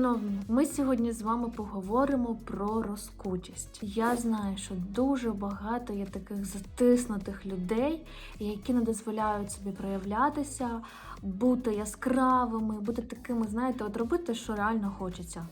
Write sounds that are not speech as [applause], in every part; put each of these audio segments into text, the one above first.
Шановні, ми сьогодні з вами поговоримо про розкутість. Я знаю, що дуже багато є таких затиснутих людей, які не дозволяють собі проявлятися, бути яскравими, бути такими, знаєте, от робити, що реально хочеться.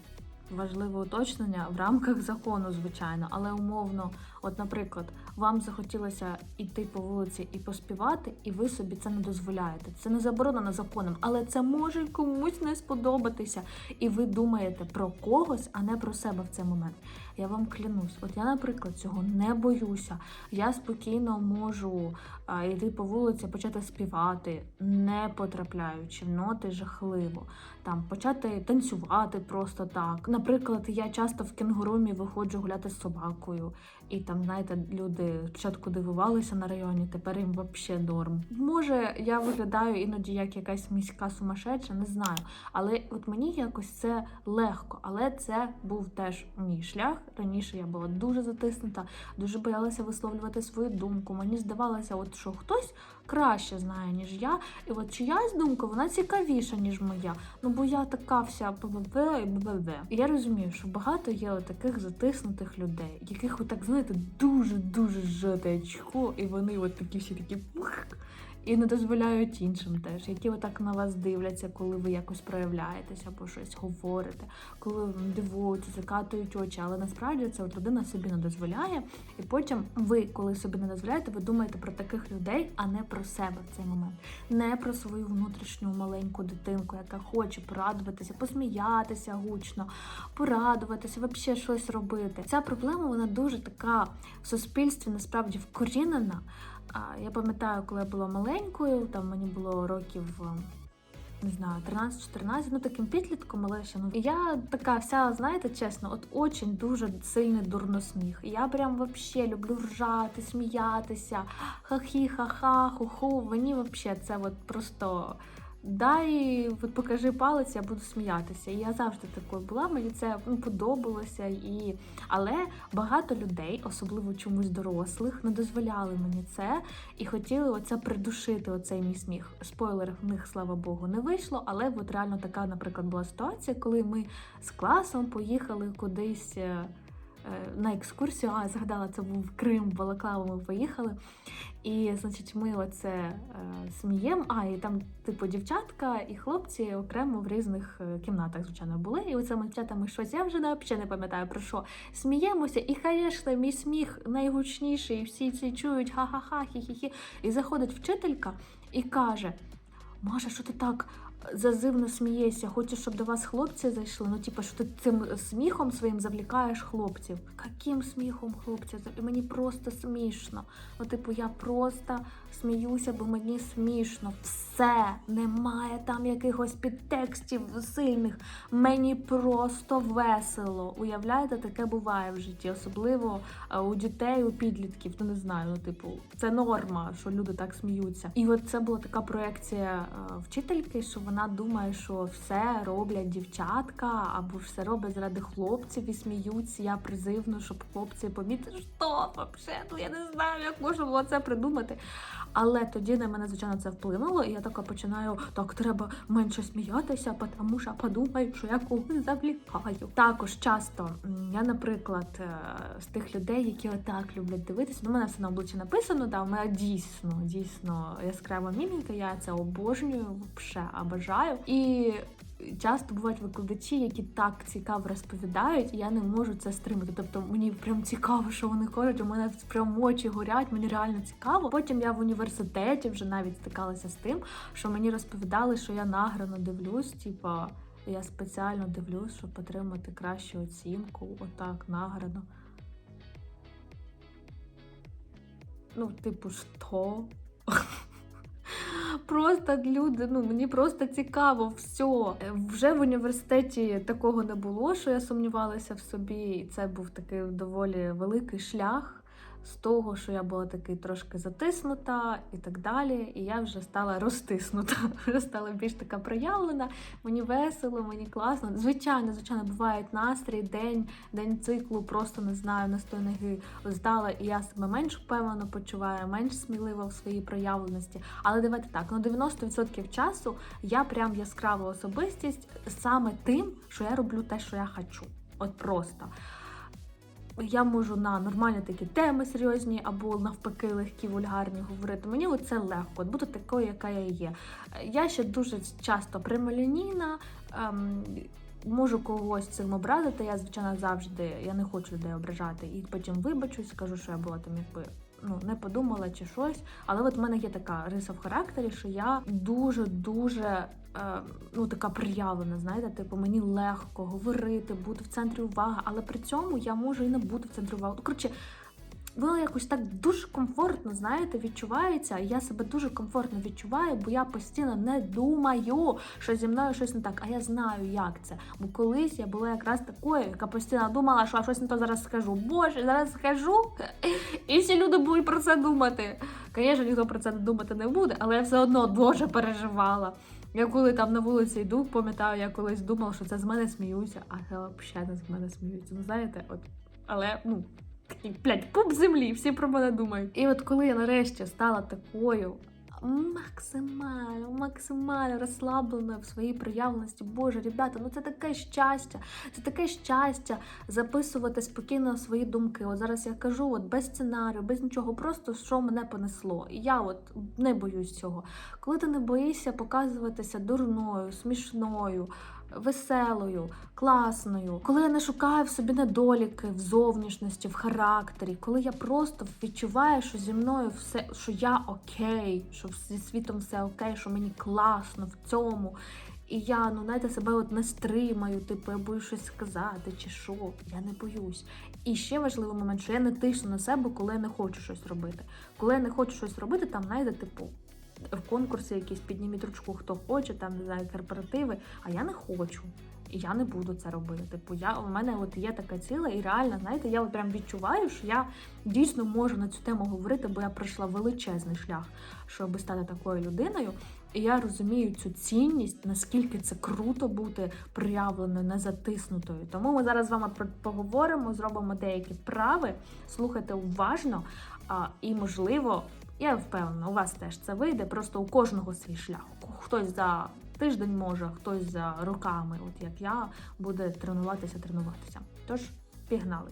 Важливе уточнення в рамках закону, звичайно, але умовно, от, наприклад, вам захотілося йти по вулиці і поспівати, і ви собі це не дозволяєте. Це не заборонено законом, але це може комусь не сподобатися. І ви думаєте про когось, а не про себе в цей момент. Я вам клянусь, от я, наприклад, цього не боюся. Я спокійно можу а, йти по вулиці, почати співати, не потрапляючи в ноти жахливо. Там почати танцювати просто так. Наприклад, я часто в кенгурумі виходжу гуляти з собакою, і там, знаєте, люди спочатку дивувалися на районі, тепер їм взагалі норм. Може, я виглядаю іноді як якась міська сумасшедша, не знаю. Але от мені якось це легко. Але це був теж мій шлях. Раніше я була дуже затиснута, дуже боялася висловлювати свою думку. Мені здавалося, от що хтось краще знає, ніж я. І от чиясь думка вона цікавіша, ніж моя. Ну бо я така вся БББ і БББ. І я розумію, що багато є таких затиснутих людей, яких отак, знаєте, дуже-дуже жати і вони от такі всі такі і не дозволяють іншим теж, які отак на вас дивляться, коли ви якось проявляєтеся або щось говорите, коли дивуються, закатують очі. Але насправді це от людина собі не дозволяє. І потім ви, коли собі не дозволяєте, ви думаєте про таких людей, а не про себе в цей момент, не про свою внутрішню маленьку дитинку, яка хоче порадуватися, посміятися гучно, порадуватися, взагалі щось робити. Ця проблема вона дуже така в суспільстві насправді вкорінена. Я пам'ятаю, коли я була маленькою, там мені було років. е, Не знаю, 13-14, ну таким підлітком, але ще ну. Я така вся, знаєте, чесно, от очень дуже сильний дурносміх. Я прям вообще люблю ржати, сміятися, хахі, ха-ха, ху-ху. Мені вообще це от просто дай от покажи палець, я буду сміятися. І я завжди такою була, мені це ну, подобалося. І... Але багато людей, особливо чомусь дорослих, не дозволяли мені це і хотіли оце придушити, оцей мій сміх. Спойлер, в них, слава Богу, не вийшло, але от реально така, наприклад, була ситуація, коли ми з класом поїхали кудись. Е, На екскурсію, а згадала, це був Крим, в Балаклаву ми поїхали. І, значить, ми оце е, сміємо. А, і там, типу, дівчатка і хлопці окремо в різних е, кімнатах, звичайно, були. І оце ми дівчатами щось, я вже взагалі не пам'ятаю про що. Сміємося, і, звісно, мій сміх найгучніший, і всі ці чують ха-ха-ха, хі-хі-хі. І заходить вчителька і каже: Маша, що ти так зазивно смієшся? Хочеш, щоб до вас хлопці зайшли? Ну, типу, що ти цим сміхом своїм завлікаєш хлопців. Яким сміхом хлопців? І мені просто смішно. Ну, типу, я просто сміюся, бо мені смішно. Все, немає там якихось підтекстів сильних. Мені просто весело. Уявляєте, таке буває в житті, особливо е, у дітей, у підлітків. Ну не знаю, ну типу, це норма, що люди так сміються. І от це була така проекція е, вчительки, що вона думає, що все роблять дівчатка, або все роблять заради хлопців і сміються. Я призивно, щоб хлопці помітили, що вообще, ну я не знаю, як можна було це придумати. Але тоді на мене, звичайно, це вплинуло, і я така починаю: так, треба менше сміятися, тому що подумаю, що я когось завлікаю. Також часто я, наприклад, е, з тих людей, які отак люблять дивитися, ну, мене все на обличчі написано, да, у мене дійсно, дійсно яскрава мімінка, я це обожнюю, взагалі обожаю. І часто бувають викладачі, які так цікаво розповідають, і я не можу це стримати. Тобто мені прям цікаво, що вони кажуть, у мене прям очі горять, мені реально цікаво. Потім я в університеті вже навіть стикалася з тим, що мені розповідали, що я награно дивлюсь, типа. Я спеціально дивлюсь, щоб отримати кращу оцінку, отак награно. Ну, типу, що? Просто люди, ну мені просто цікаво все. Вже в університеті такого не було, що я сумнівалася в собі, і це був такий доволі великий шлях. З того, що я була такий трошки затиснута і так далі. І я вже стала розтиснута, [laughs] вже стала більш така проявлена. Мені весело, мені класно. Звичайно, звичайно, бувають настрій, день, день циклу, просто не знаю, на сто ноги здала, і я себе менш впевнено почуваю, менш смілива в своїй проявленості. Але давайте так, ну 90% часу я прям яскрава особистість саме тим, що я роблю те, що я хочу. От просто. Я можу на нормальні такі теми серйозні або навпаки легкі, вульгарні говорити. Мені оце легко, бути такою, яка я є. Я ще дуже часто прямолінійна, ем, можу когось цим образити. Я, звичайно, завжди я не хочу людей ображати. І потім вибачусь, скажу, що я була там якби. Ну, не подумала чи щось, але от в мене є така риса в характері, що я дуже дуже е, ну така приявлена. Знаєте, типу мені легко говорити, бути в центрі уваги, але при цьому я можу і не бути в центрі уваги. Коротше, воно якось так дуже комфортно, знаєте, відчувається. Я себе дуже комфортно відчуваю, бо я постійно не думаю, що зі мною щось не так. А я знаю, як це. Бо колись я була якраз такою, яка постійно думала, що я щось не то зараз скажу. Боже, зараз скажу, і всі люди будуть про це думати. Звісно, ніхто про це думати не буде, але я все одно дуже переживала. Я коли там на вулиці йду, пам'ятаю, я колись думала, що це з мене сміються, а це взагалі не з мене сміються. Ну знаєте, от але ну такий, блядь, пуп землі, всі про мене думають. І от коли я нарешті стала такою максимально, максимально розслаблена в своїй проявленості, Боже, ребята, ну це таке щастя, це таке щастя записувати спокійно свої думки. От зараз я кажу, от без сценарію, без нічого, просто що мене понесло. І я от не боюсь цього. Коли ти не боїшся показуватися дурною, смішною веселою, класною, коли я не шукаю в собі недоліки в зовнішності, в характері, коли я просто відчуваю, що зі мною все, що я окей, що зі світом все окей, що мені класно в цьому. І я ну знаєте, себе от не стримаю, типу, я боюсь щось сказати чи що. Я не боюсь. І ще важливий момент, що я не тисну на себе, коли я не хочу щось робити. Коли я не хочу щось робити, там знаєте, типу в конкурси якісь підніміть ручку, хто хоче, там не знаю, корпоративи, а я не хочу. І я не буду це робити. Типу, я у мене от є така ціла, і реально, знаєте, я от прям відчуваю, що я дійсно можу на цю тему говорити, бо я пройшла величезний шлях, щоб стати такою людиною. І я розумію цю цінність, наскільки це круто бути проявленою, не затиснутою. Тому ми зараз з вами поговоримо, зробимо деякі вправи, слухайте уважно, і можливо я впевнена, у вас теж це вийде. Просто у кожного свій шлях. Хтось за тиждень може, хтось за роками, от як я, буде тренуватися, тренуватися. Тож, пігнали.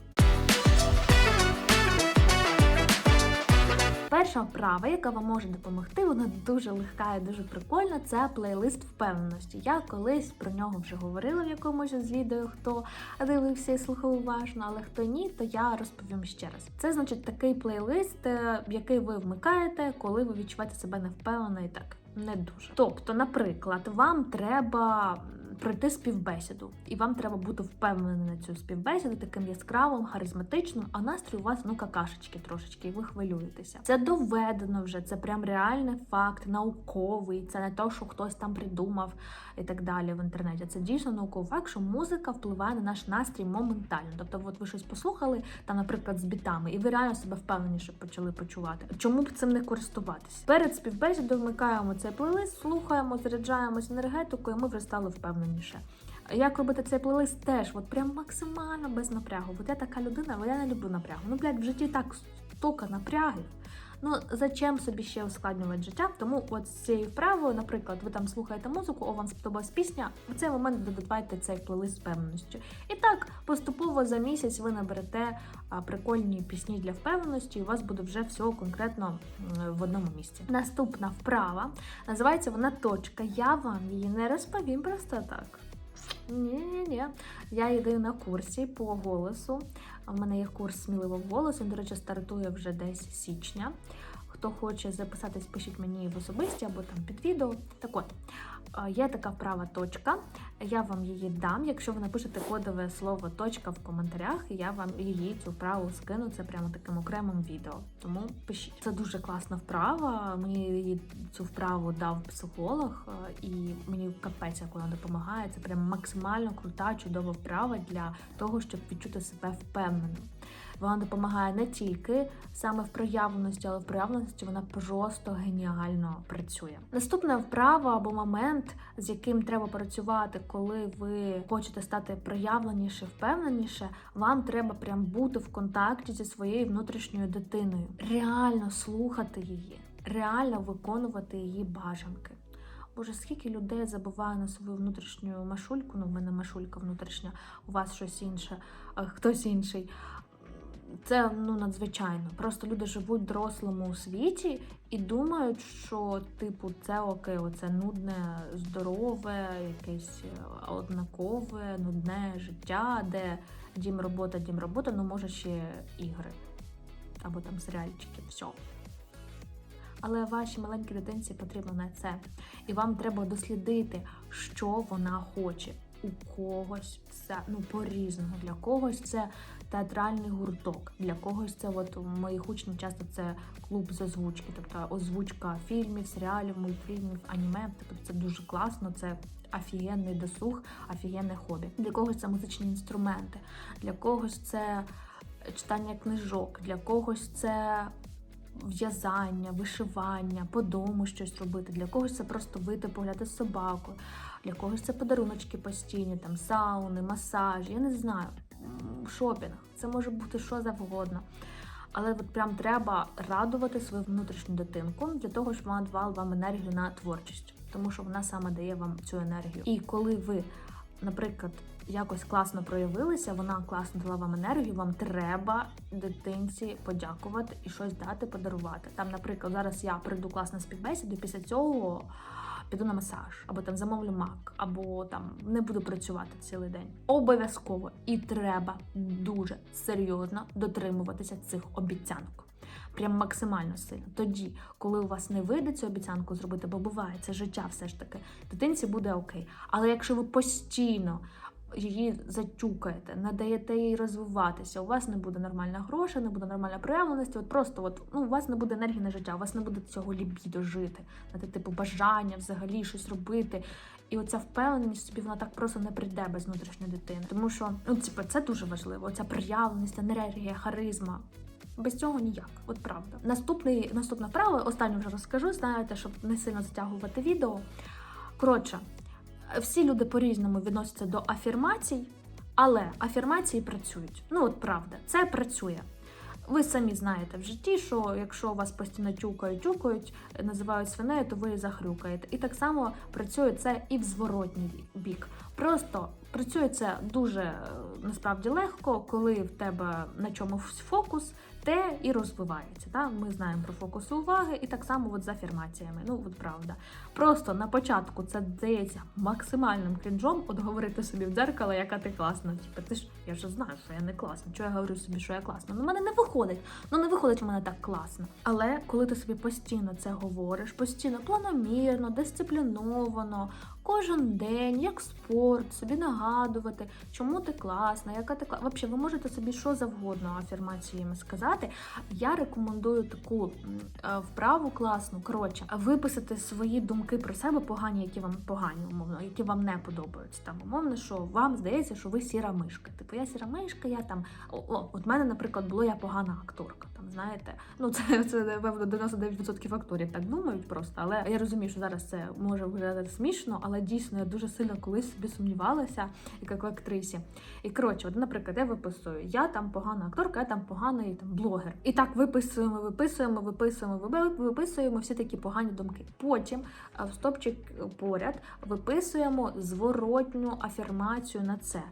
Перша вправа, яка вам може допомогти, вона дуже легка і дуже прикольна. Це плейлист впевненості. Я колись про нього вже говорила в якомусь з відео, хто дивився і слухав уважно, але хто ні, то я розповім ще раз. Це значить такий плейлист, е, який ви вмикаєте, коли ви відчуваєте себе невпевнено і так не дуже. Тобто, наприклад, вам треба пройти співбесіду, і вам треба бути впевненим на цю співбесіду, таким яскравим, харизматичним, а настрій у вас ну какашечки трошечки, і ви хвилюєтеся. Це доведено вже, це прям реальний факт, науковий. Це не то, що хтось там придумав і так далі в інтернеті. Це дійсно науковий факт, що музика впливає на наш настрій моментально. Тобто, от ви щось послухали, там, наприклад, з бітами, і ви реально себе впевненіше почали почувати. Чому б цим не користуватися? Перед співбесідою вмикаємо цей плейлист, слухаємо, заряджаємось енергетикою, і ми вже стали впевнені впевненіше. Як робити цей плейлист теж от прям максимально без напрягу. Бо я така людина, бо я не люблю напрягу. Ну, блядь, в житті так стока напрягів. Ну, зачем собі ще ускладнювати життя? Тому от з цією вправою, наприклад, ви там слухаєте музику, о, вам сподобалась пісня, в цей момент додавайте цей плейлист з впевненістю. І так, поступово за місяць ви наберете прикольні пісні для впевненості, і у вас буде вже все конкретно в одному місці. Наступна вправа називається вона точка. Я вам її не розповім просто так. Ні-ні-ні. Я йду на курсі по голосу. У мене є курс сміливо в голос. Він, до речі, стартує вже десь січня. Хто хоче записатись, пишіть мені в особисті або там під відео. Так от, Є така вправа точка. Я вам її дам. Якщо ви напишете кодове слово точка в коментарях, я вам її цю вправу скину. Це прямо таким окремим відео. Тому пишіть. Це дуже класна вправа. Мені її цю вправу дав психолог, і мені капець, як вона допомагає. Це прям максимально крута, чудова вправа для того, щоб відчути себе впевненим. Вона допомагає не тільки саме в проявленості, але в проявленості вона просто геніально працює. Наступна вправа або момент, з яким треба працювати, коли ви хочете стати проявленіше, впевненіше, вам треба прям бути в контакті зі своєю внутрішньою дитиною, реально слухати її, реально виконувати її бажанки. Боже, скільки людей забуває на свою внутрішню машульку, ну в мене машулька внутрішня, у вас щось інше, а хтось інший. Це ну надзвичайно. Просто люди живуть в дорослому світі і думають, що типу це окей, оце нудне, здорове, якесь е, однакове, нудне життя, де дім робота, дім робота, ну може ще ігри або там серіальчики, все. Але вашій маленькій дитинці потрібно не це. І вам треба дослідити, що вона хоче. У когось це ну по-різному. Для когось це театральний гурток, для когось це от моїх учнів часто це клуб з озвучки, тобто озвучка фільмів, серіалів, мультфільмів, аніме. Тобто це дуже класно, це офігенний досуг, офігенне хобі. Для когось це музичні інструменти, для когось це читання книжок, для когось це в'язання, вишивання, по дому щось робити. Для когось це просто вийти погуляти з собакою, для когось це подаруночки постійні, там сауни, масажі, я не знаю, шопінг. Це може бути що завгодно. Але от прям треба радувати свою внутрішню дитинку для того, щоб вона давала вам енергію на творчість, тому що вона саме дає вам цю енергію. І коли ви, наприклад, якось класно проявилися, вона класно дала вам енергію, вам треба дитинці подякувати і щось дати, подарувати. Там, наприклад, зараз я прийду класно співбесіду, після цього піду на масаж, або там замовлю мак, або там не буду працювати цілий день. Обов'язково і треба дуже серйозно дотримуватися цих обіцянок. Прям максимально сильно. Тоді, коли у вас не вийде цю обіцянку зробити, бо буває це життя, все ж таки, дитинці буде окей. Але якщо ви постійно її затюкаєте, не даєте їй розвиватися, у вас не буде нормальна грошей, не буде нормальної проявленості. От просто от, ну, у вас не буде енергії на життя, у вас не буде цього лібідо жити, знаєте, типу бажання взагалі щось робити. І оця впевненість собі вона так просто не прийде без внутрішньої дитини. Тому що ну, типу, це дуже важливо. Оця проявленість, енергія, харизма. Без цього ніяк, от правда. Наступний наступна вправа, останню вже розкажу, знаєте, щоб не сильно затягувати відео. Коротше, всі люди по-різному відносяться до афірмацій, але афірмації працюють. Ну, от правда, це працює. Ви самі знаєте в житті, що якщо вас постійно тюкають, тюкають, називають свинею, то ви захрюкаєте. І так само працює це і в зворотній бік. Просто працює це дуже е, насправді легко, коли в тебе на чомусь фокус, те і розвивається. Та? Ми знаємо про фокус уваги, і так само от з афірмаціями. Ну, от правда. Просто на початку це здається максимальним крінжом, от говорити собі в дзеркало, яка ти класна. Типу, ти ж я ж знаю, що я не класна. Чого я говорю собі, що я класна? Ну, мене не виходить. Ну не виходить у мене так класно. Але коли ти собі постійно це говориш, постійно планомірно, дисципліновано, кожен день, як спорт, собі нагадувати, чому ти класна, яка ти класна. Взагалі, ви можете собі що завгодно афірмаціями сказати. Я рекомендую таку е, вправу класну. Коротше, виписати свої думки про себе погані, які вам погані, умовно, які вам не подобаються. Там умовно, що вам здається, що ви сіра мишка. Типу, я сіра мишка, я там. О, от мене, наприклад, було я погана акторка. Там знаєте, ну це це напевно 99% акторів так думають просто. Але я розумію, що зараз це може виглядати смішно, але дійсно я дуже сильно колись собі сумнівалася, як в актрисі. І коротше, от, наприклад, я виписую, я там погана акторка, я там поганий там блогер. І так виписуємо, виписуємо, виписуємо, виписуємо всі такі погані думки. Потім в стопчик поряд виписуємо зворотню афірмацію на це.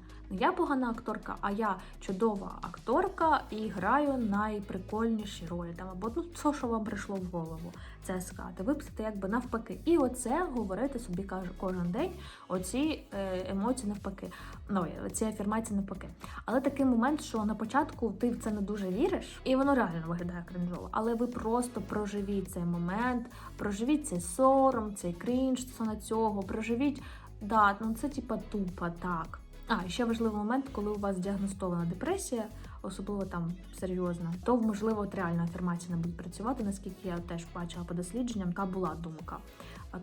Я погана акторка, а я чудова акторка і граю найприкольніші ролі. Там або ну все, що вам прийшло в голову, це сказати. Виписати якби навпаки. І оце говорити собі кожен день. Оці е, емоції навпаки. Ну, ці афірмації навпаки. Але такий момент, що на початку ти в це не дуже віриш, і воно реально виглядає кринжово. Але ви просто проживіть цей момент, проживіть цей сором, цей крінж стосовно цього, проживіть. Да, ну це типа тупо так. А, ще важливий момент, коли у вас діагностована депресія, особливо там серйозно, то можливо от реально афірмації не будуть працювати, наскільки я теж бачила по дослідженням, така була думка.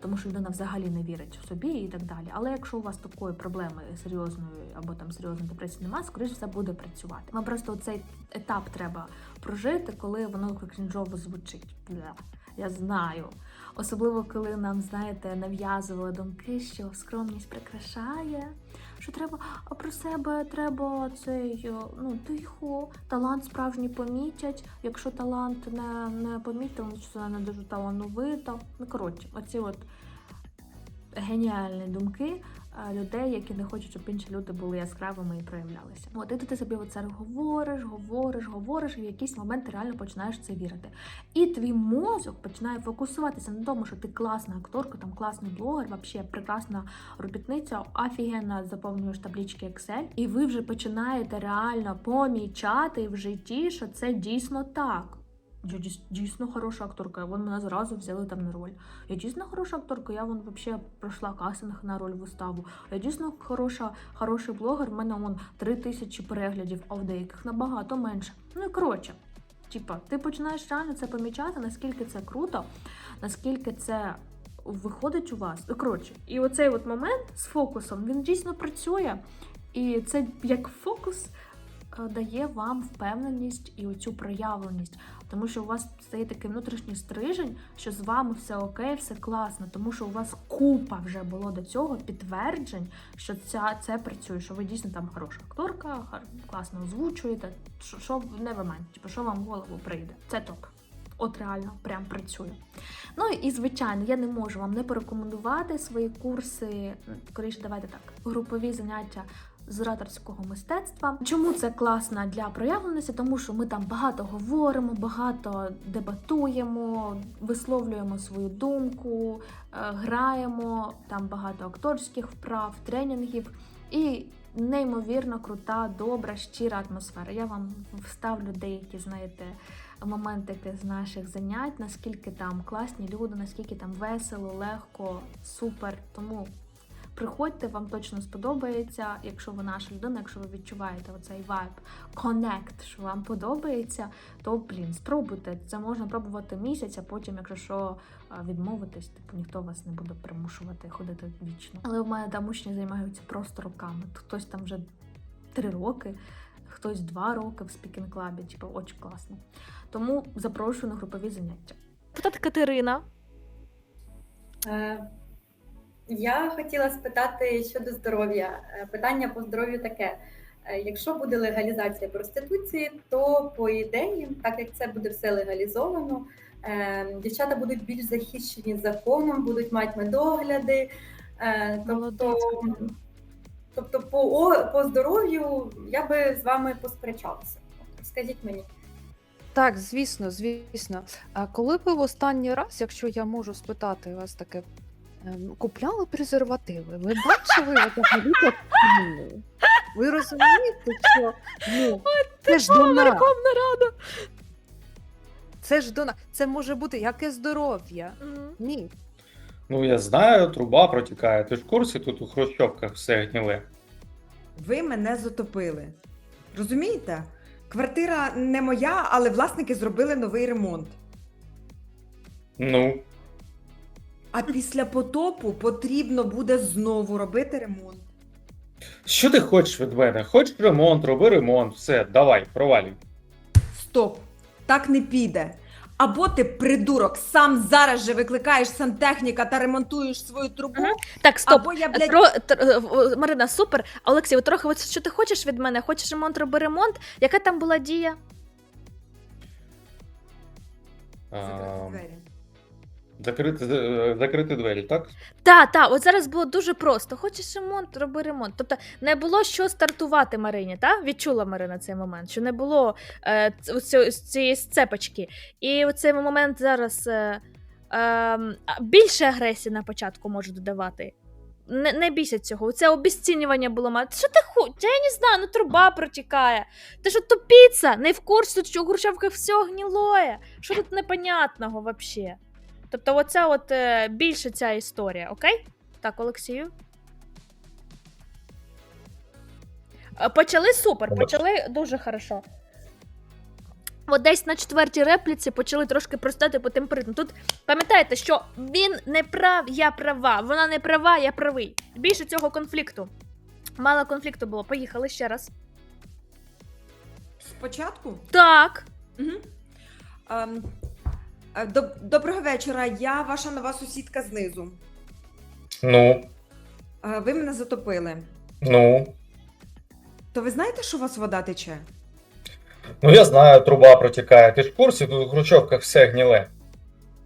Тому що людина взагалі не вірить в собі і так далі. Але якщо у вас такої проблеми серйозної або там серйозної депресії немає, скоріш все буде працювати. Вам просто цей етап треба прожити, коли воно крінжово звучить. Я знаю. Особливо, коли нам, знаєте, нав'язували думки, що скромність прикрашає, що треба про себе треба цей е, ну тихо, талант справжній помітять. Якщо талант не, не помітив, що вона не дуже талановита. Ну коротше, оці от геніальні думки е, людей, які не хочуть, щоб інші люди були яскравими і проявлялися. От і ти собі оце говориш, говориш, говориш, і в якийсь момент ти реально починаєш це вірити. І твій мозок починає фокусуватися на тому, що ти класна акторка, там класний блогер, вообще прекрасна робітниця, офігенно заповнюєш таблички Excel, і ви вже починаєте реально помічати в житті, що це дійсно так. Я дійсно хороша акторка, вон мене зразу взяли там на роль. Я дійсно хороша акторка, я вон вообще пройшла кастинг на роль виставу. Я дійсно хороша, хороший блогер, в мене вон три тисячі переглядів, а в деяких набагато менше. Ну і коротше, типа, ти починаєш реально це помічати, наскільки це круто, наскільки це виходить у вас. Коротше, і оцей от момент з фокусом він дійсно працює. І це як фокус дає вам впевненість і оцю проявленість, тому що у вас стає такий внутрішній стрижень, що з вами все окей, все класно, тому що у вас купа вже було до цього підтверджень, що ця, це працює, що ви дійсно там хороша акторка, класно озвучуєте, що, що не ви типу, що вам в голову прийде. Це топ. От реально прям працює. Ну і звичайно, я не можу вам не порекомендувати свої курси. Скоріше, давайте так, групові заняття з ораторського мистецтва. Чому це класно для проявленості? Тому що ми там багато говоримо, багато дебатуємо, висловлюємо свою думку, е, граємо, там багато акторських вправ, тренінгів і неймовірно крута, добра, щира атмосфера. Я вам вставлю деякі, знаєте, моментики з наших занять, наскільки там класні люди, наскільки там весело, легко, супер. Тому приходьте, вам точно сподобається. Якщо ви наша людина, якщо ви відчуваєте оцей вайб, коннект, що вам подобається, то блін, спробуйте. Це можна пробувати місяць, а потім, якщо що, відмовитись, типу ніхто вас не буде примушувати ходити вічно. Але в мене там учні займаються просто роками. Хтось там вже три роки, хтось два роки в спікінг клабі, типу, очень класно. Тому запрошую на групові заняття. Тут Катерина. Е, Я хотіла спитати щодо здоров'я. Е, Питання по здоров'ю таке: Е, якщо буде легалізація проституції, то по ідеї, так як це буде все легалізовано, е, дівчата будуть більш захищені законом, будуть мати медогляди. Тобто, тобто по, по здоров'ю я би з вами посперечалася. Скажіть мені. Так, звісно, звісно. А коли ви в останній раз, якщо я можу спитати вас таке, купляли презервативи? Ви бачили взагалі картину? Ви розумієте, що ну, це ж до нас. Рада. Це ж до нас. Це може бути яке здоров'я. Ні. Ну, я знаю, труба протікає. Ти ж в курсі тут у хрущовках все гніле. Ви мене затопили. Розумієте? Квартира не моя, але власники зробили новий ремонт. Ну, А після потопу потрібно буде знову робити ремонт. що ти хочеш від мене? Хочеш ремонт, роби ремонт, все, давай, провалюй. Стоп! Так не піде. Або ти, придурок, сам зараз же викликаєш сантехніка та ремонтуєш свою трубу, Ага. Так, стоп. або я, блядь, Тро, тр- е, Марина, супер. Олексій, от трохи от що ти хочеш від мене? Хочеш ремонт, роби ремонт? Яка там була дія? закрити двері. Закрити, е, закрити двері, так? Та, та, от зараз було дуже просто. Хочеш ремонт, роби ремонт. Тобто не було що стартувати Марині, та? Відчула Марина цей момент, що не було е, з цієї сцепочки. І цей момент зараз е, е, більше агресії на початку може додавати. Не, не бійся цього. Це обіцінювання було мати. Що ти хочеш? Я не знаю, ну труба протікає. Ти що тупіця? Не в курсі, що у Грушевках все гнілоє. Що тут непонятного взагалі? Тобто, оце от е, більше ця історія, окей? Так, Олексію. Е, Почали супер, почали дуже хорошо. От десь на четвертій репліці почали трошки простати по тим притмам. Тут пам'ятаєте, що він не прав, я права, вона не права, я правий. Більше цього конфлікту. Мало конфлікту було. Поїхали ще раз. Спочатку? Так. Угу. Доб- доброго вечора. Я ваша нова сусідка знизу. Ну, Е, ви мене затопили. ну. То ви знаєте, що у вас вода тече? Ну я знаю, труба протікає. Ти ж в курсі, тут у Хрущовках все гніле.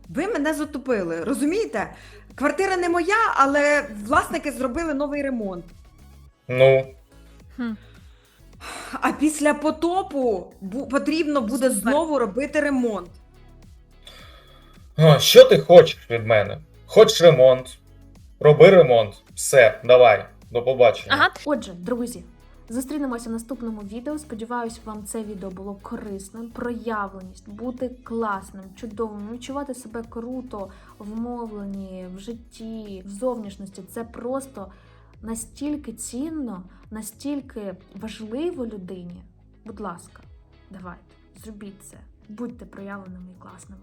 Ви мене затопили, розумієте? Квартира не моя, але власники зробили новий ремонт. Ну, Хм. А після потопу потрібно буде знову робити ремонт. О, що ти хочеш від мене? Хочеш ремонт? Роби ремонт. Все, давай, до побачення. Ага. Отже, друзі, зустрінемося в наступному відео. Сподіваюсь, вам це відео було корисним. Проявленість, бути класним, чудовим, відчувати себе круто в мовленні, в житті, в зовнішності. Це просто настільки цінно, настільки важливо людині. Будь ласка, давайте, зробіть це. Будьте проявленими і класними.